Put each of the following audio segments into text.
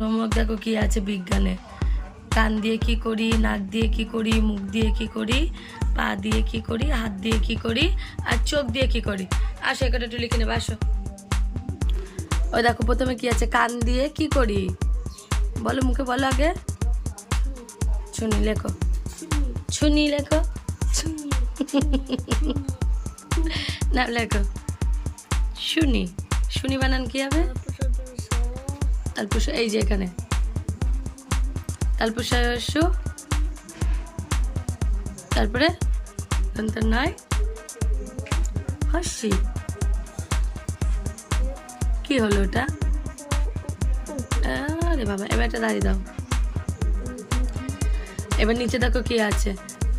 Homework দেখো কি আছে বিজ্ঞানে। কান দিয়ে কি করি, নাক দিয়ে কি করি, মুখ দিয়ে কি করি, পা দিয়ে কি করি, হাত দিয়ে কি করি, আর চোখ দিয়ে কি করি। আসো এখানে একটু লিখে নেবে, আসো। ওই দেখো, প্রথমে কি আছে? কান দিয়ে কি করি? বলো মুখে, বলো আগে। শুনি লেখো। শুনি লেখো। না, লেখো। শুনি। শুনি বানান কি হবে? তারপর এই যে এখানে। তারপর শু তারপরে নয়। হাসি। কি হলো ওটা? আরে বাবা, এবার একটা দাঁড়িয়ে দাও। এবার নিচে দেখো কি আছে।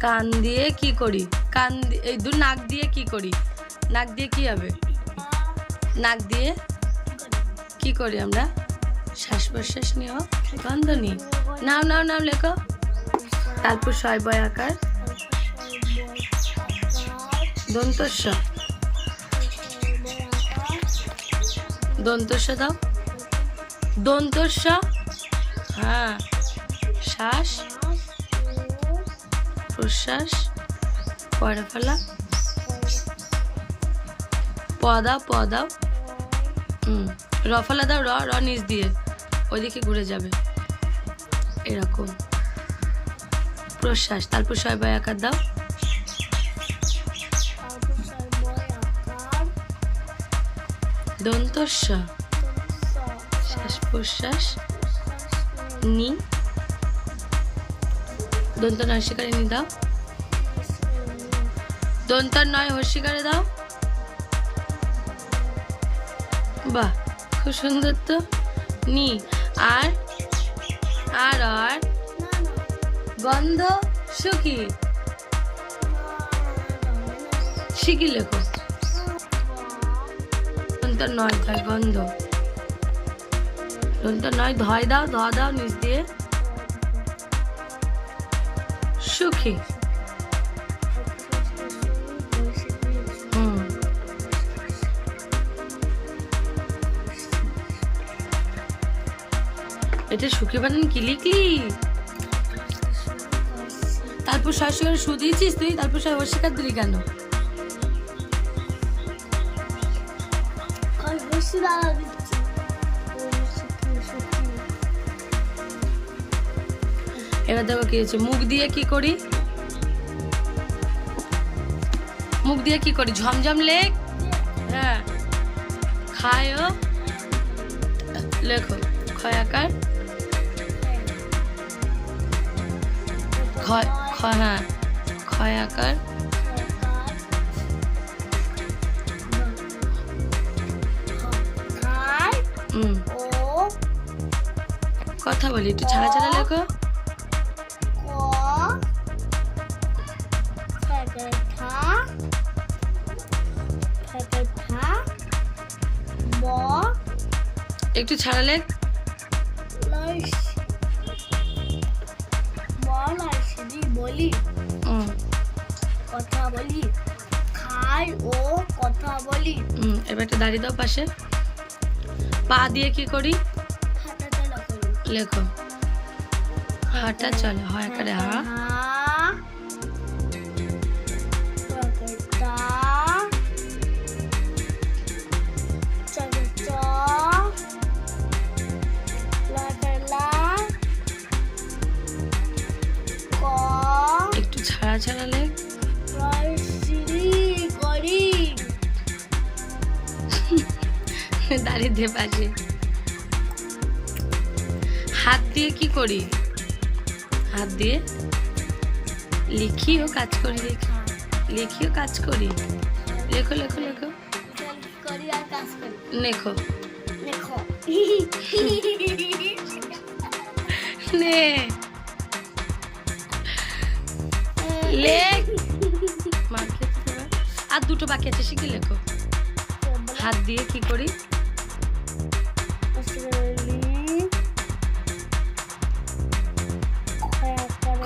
কান দিয়ে কি করি? কান এই দু নাক দিয়ে কি করি? নাক দিয়ে কি হবে? নাক দিয়ে কি করি আমরা? শ্বাস প্রশ্বাস নিও গন্ধ নি। নাও নাও নাও, লেখো। তারপর ছয় বয় আকার। দন্তস্ব। দন্তস্ব দাও। দন্তস্ব। হ্যাঁ। শ্বাস। প্রশ্বাস। পরে ফেলা। পদা দাও প দাও হুম রফলা দাও, র র নিচ দিয়ে। ওইদিকে ঘুরে যাবে। এরকম। প্রশ্বাস তারপর ছয় বয় আকার দাও। দন্তস্ব। শ্বাস প্রশ্বাস। নি। দন্ত নয় শিকারে নি দাও। দন্তার নয় হস্যিকারে দাও। বাহ, খুব সুন্দর তো। নি। আর আর আর, গন্ধ সুখী। শিখি লেখো। দন্ত নয় ধয় গন্ধ। দন্ত নয়, ধয় দাও ধ দাও, নিচ দিয়ে। সুখী। এটা সুখী বানান কি লিখলি? তারপর শাশুড়ি সু দিয়েছিস তুই? তারপর সবাই অস্বীকার দিলি কেন? এবার দেখো কি হচ্ছে মুখ দিয়ে কি করি? মুখ দিয়ে কি করি? ঝমঝম লেখ। হ্যাঁ। খায় লেখো ক্ষয় ক্ষয় ক্ষয় হ্যাঁ ক্ষয় আকার কথা বলি একটু ছাড়া ছাড়া লেখো। একটু ছাড়া লেখ। হুম এবার একটা দাঁড়িয়ে দাও পাশে। পা দিয়ে কি করি? করি লেখো। হাঁটা চলে, হয় করে হা। ছাড়া ছাড়া দাঁড়িয়ে পাশে হাত দিয়ে কি করি? হাত দিয়ে? লিখিও কাজ করি লিখি লিখিও কাজ করি। লেখো লেখো লেখো। লেখো। নে। লেখ। আর দুটো বাকি আছে শিখে লেখো। হাত দিয়ে কি করি?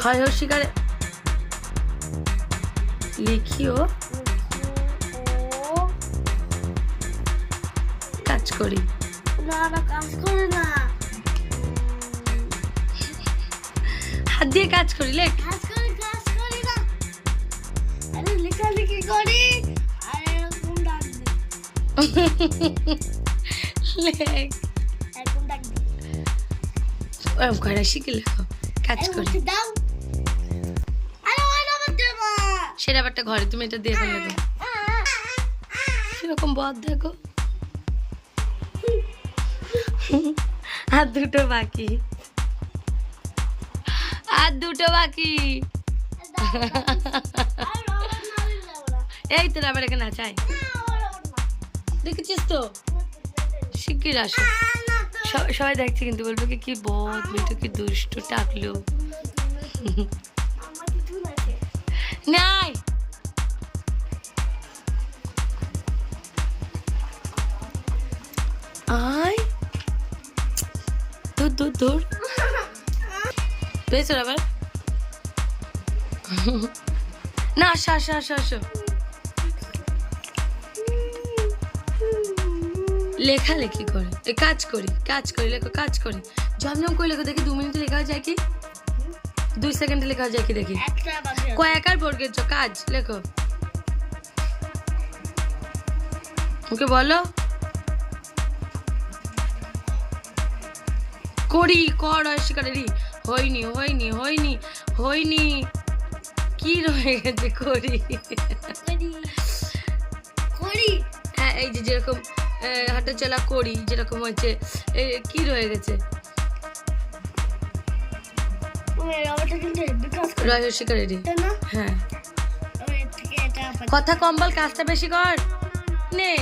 ক্ষয় শিকারে। লিখিও। কাজ করি। হাত দিয়ে কাজ করি লেখ। লেখ। করে শিখে লেখো। কাজ করি। দাও। সেটা ব্যাপারটা ঘরে, তুমি এটা দিয়ে ফেলে দাও কীরকম বদ, দেখো। আর দুটো বাকি। আর দুটো বাকি। এই তো আবার এখানে চাই দেখেছিস তো? শিগগির আসো। সবাই দেখছে কিন্তু, বলবে কি কি বদ মেয়েটা কি দুষ্ট, টাকলো। নাই আয় দূর দূর দূর পেয়েছ আবার না আসো আসো আসো আসো লেখালেখি করে কাজ করি কাজ করি লেখো কাজ করি জমজম করে লেখো দেখি দু মিনিটে লেখা যায় কি দুই সেকেন্ডে লেখা যায় কি দেখি। কয়েকার বর্গের কাজ? লেখো। ওকে বলো। করি কর অস্বীকারেরই। হয়নি হয়নি হয়নি হয়নি। কি রয়ে গেছে করি? করি হ্যাঁ এই যে যেরকম হাঁটা চলা করি যেরকম হচ্ছে কি রয়ে গেছে? রয় তাই না? হ্যাঁ। কথা কম বল কাজটা বেশি কর। নে।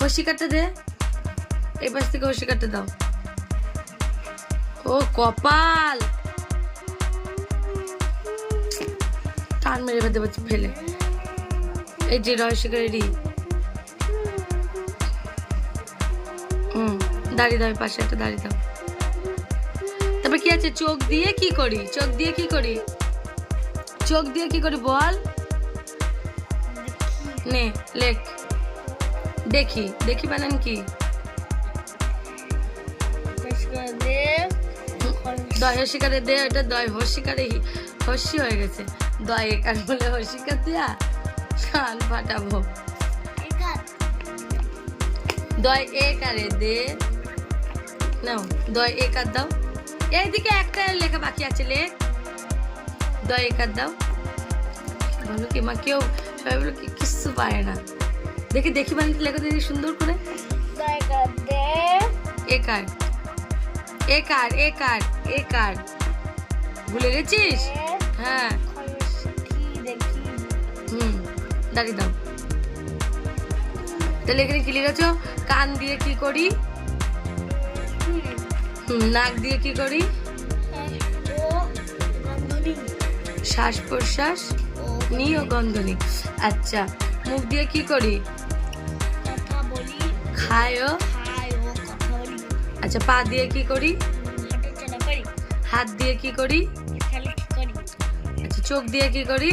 হসিকারটা দে। এই পাশ থেকে হসিকারটা দাও। ও কপাল। টান মেরে বেঁধে ফেলে। এই যে রহস্যকারী হুম দাঁড়িয়ে দাও পাশে একটা দাঁড়িয়ে দাও। কি আছে? চোখ দিয়ে কি করি? চোখ দিয়ে কি করি? চোখ দিয়ে কি করি বল? নে, লেখ। দেখি দেখি বানান কি। দয় হসিকারে দে ওটা দয় হসিকারে হসি হয়ে গেছে। দয় একার বলে হসিকার দিয়া কান ফাটাবো। দয় একারে দে, নাও, দয় একার দাও। এইদিকে একটা লেখা বাকি আছে লেখ। দয় একার দাও। বলো কি মা কেউ সবাই বলো কি কিচ্ছু পারে না। দেখি দেখি বানিয়ে লেখা দিদি সুন্দর করে। একার দে। একার একার একার একার ভুলে গেছিস? হ্যাঁ। হুম দাঁড়িয়ে দাও। তাহলে এখানে কি লিখেছো? কান দিয়ে কি করি? নাক দিয়ে কি করি? শ্বাস প্রশ্বাস? নি ও গন্ধনি। আচ্ছা মুখ দিয়ে কি করি? খায় আচ্ছা পা দিয়ে কি করি? হাত দিয়ে কি করি? আচ্ছা চোখ দিয়ে কি করি?